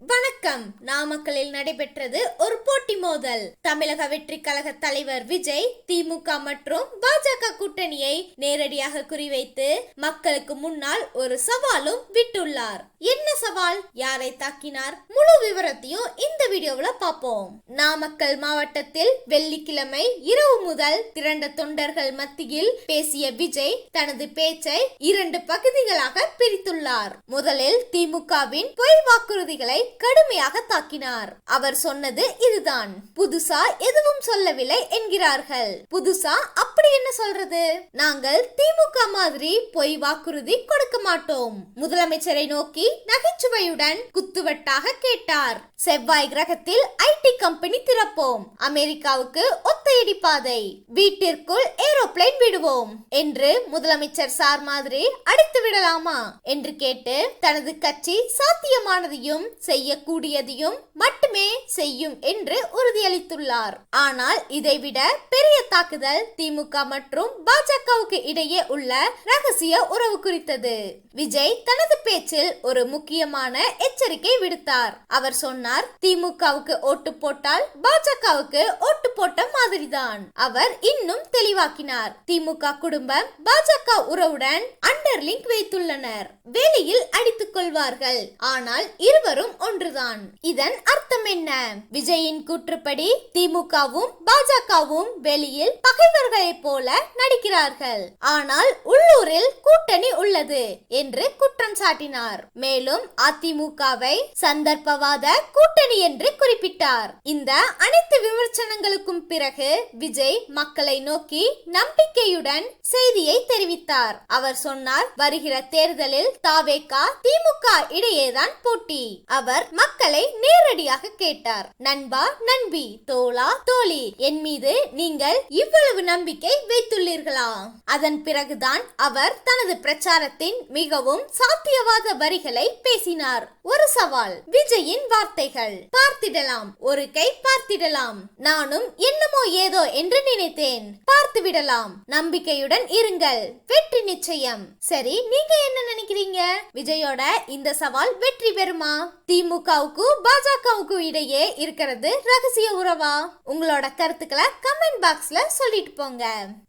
வணக்கம். நாமக்கலில் நடைபெற்றது ஒரு போட்டி மோதல். தமிழக வெற்றி கழக தலைவர் விஜய் திமுக மற்றும் பாஜக கூட்டணியை நேரடியாக குறிவைத்து மக்களுக்கு முன்னால் ஒரு சவாலும் விட்டுள்ளார். என்ன சவால்? யாரை தாக்கினார்? முழு விவரத்தையும் இந்த வீடியோவில் பார்ப்போம். நாமக்கல் மாவட்டத்தில் வெள்ளிக்கிழமை இரவு முதல் திரண்ட தொண்டர்கள் மத்தியில் பேசிய விஜய் தனது பேச்சை இரண்டு பகுதிகளாக பிரித்துள்ளார். முதலில் திமுகவின் பொய் வாக்குறுதிகளை கடுமையாக தாக்கினார். அவர் சொன்னது இதுதான். புதுசா எதுவும் சொல்லவில்லை என்கிறார்கள். புதுசா அப்படி என்ன சொல்றது? நாங்கள் திமுக மாதிரி பொய் வாக்குறுதி கொடுக்க மாட்டோம். முதலமைச்சரை நோக்கி நகைச்சுவையுடன் குத்துவட்டாக கேட்டார். செவ்வாய் கிரகத்தில் ஐடி கம்பெனி திறப்போம். அமெரிக்காவுக்கு ஒத்து ஒத்தையடி பாதை வீட்டிற்குள் ஏரோப்ளைன் விடுவோம் என்று முதலமைச்சர் சார் மாதிரி அடித்து விடலாமா என்று கேட்டு தனது கட்சி சாத்தியமானதையும் செய்யக்கூடியதையும் மட்டுமே செய்யும் என்று உறுதியளித்துள்ளார். ஆனால் இதைவிட பெரிய தாக்குதல் திமுக மற்றும் பாஜகவுக்கு இடையே உள்ள ரகசிய உறவு குறித்தது. விஜய் தனது பேச்சில் ஒரு முக்கியமான எச்சரிக்கை விடுத்தார். அவர் சொன்னார் திமுகவுக்கு ஓட்டு போட்டால் பாஜகவுக்கு ஓட்டு போட்ட மாதிரி சரிதான் அவர் இன்னும் தெளிவாக்கினார். திமுக குடும்பம் பாஜக உறவுடன் அண்டர்லிங்க் வைத்துள்ளனர். வெளியில் அடித்துக் கொள்வார்கள். ஆனால் இருவரும் ஒன்றுதான். இதன் அர்த்தம் என்ன? விஜயின் கூற்றுப்படி திமுகவும் பாஜகவும் வெளியில் பகைவர்களைப் போல நடிக்கிறார்கள். ஆனால் உள்ளூரில் கூட்டணி உள்ளது என்று குற்றம் சாட்டினார். மேலும் அதிமுகவை சந்தர்ப்பவாத கூட்டணி என்று குறிப்பிட்டார். இந்த அனைத்து விமர்சனங்களுக்கும் பிறகு விஜய் மக்களை நோக்கி நம்பிக்கையுடன் செய்தியை தெரிவித்தார். அவர் சொன்னார் வருகிற தேர்தலில் தாவேகா திமுக இடையேதான் போட்டி. அவர் மக்களை நேரடியாக கேட்டார். நண்பா நண்பி தோழா தோழி என் மீது நீங்கள் இவ்வளவு நம்பிக்கை வைத்துள்ளீர்களா? அதன் பிறகுதான் அவர் தனது பிரச்சாரத்தின் மிகவும் சாத்தியவாத வரிகளை பேசினார். ஒரு சவால் விஜயின் வார்த்தைகள். பார்த்திடலாம் ஒரு கை பார்த்திடலாம். நானும் என்னமோ ஏதோ என்று நினைத்தேன். பார்த்து விடலாம் நம்பிக்கையுடன் இருங்கள். வெற்றி நிச்சயம். சரி நீங்க என்ன நினைக்கிறீங்க? விஜயோட இந்த சவால் வெற்றி பெறுமா? திமுகவுக்கு பாஜகவுக்கும் இடையே இருக்கிறது ரகசிய உறவா? உங்களோட கருத்துக்களை கமெண்ட் பாக்ஸ்ல சொல்லிட்டு போங்க.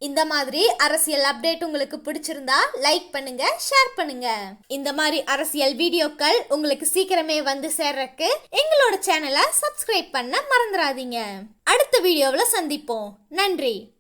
இந்த மாதிரி அரசியல் அப்டேட் உங்களுக்கு பிடிச்சிருந்தா லைக் பண்ணுங்க ஷேர் பண்ணுங்க. இந்த மாதிரி அரசியல் வீடியோக்கள் உங்களுக்கு சீக்கிரமே வந்து சேர்றதுக்கு எங்களோட சேனலை சப்ஸ்கிரைப் பண்ண மறந்துடாதீங்க அடுத்த வீடியோவில் சந்திப்போம். நன்றி.